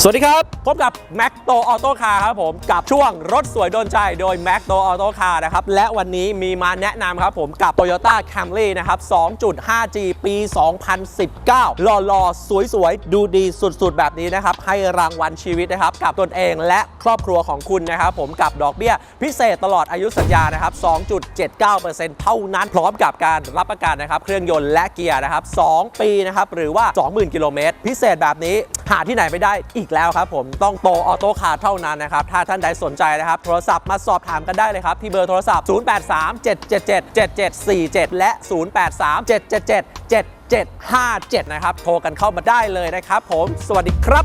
สวัสดีครับ พบกับ m a c โตออโต้คาร์ครับผมกับช่วงรถสวยโดนใจโดย m a c โตออโต้คาร์นะครับ และวันนี้มีมาแนะนำครับผมกับ Toyota Camry นะครับ 2.5G ปี 2019 หล่อๆ สวยๆ ดูดีสุดๆ แบบนี้นะครับ ให้รางวัลชีวิตนะครับ กับตนเองและครอบครัวของคุณนะครับผมกับดอกเบี้ย พิเศษตลอดอายุสัญญานะครับ 2.79%เท่านั้นพร้อมกับการรับประกันนะครับเครื่องยนต์และเกียร์นะครับ 2 ปีนะครับหรือว่า 20,000 กิโลเมตรพิเศษแบบนี้หาที่ไหนไม่ได้อีกแล้วครับผมต้องโตออโต้คาร์เท่านั้นนะครับถ้าท่านใดสนใจนะครับโทรศัพท์มาสอบถามกันได้เลยครับที่เบอร์โทรศัพท์ 0837777747 และ 0837777757 นะครับโทรกันเข้ามาได้เลยนะครับผมสวัสดีครับ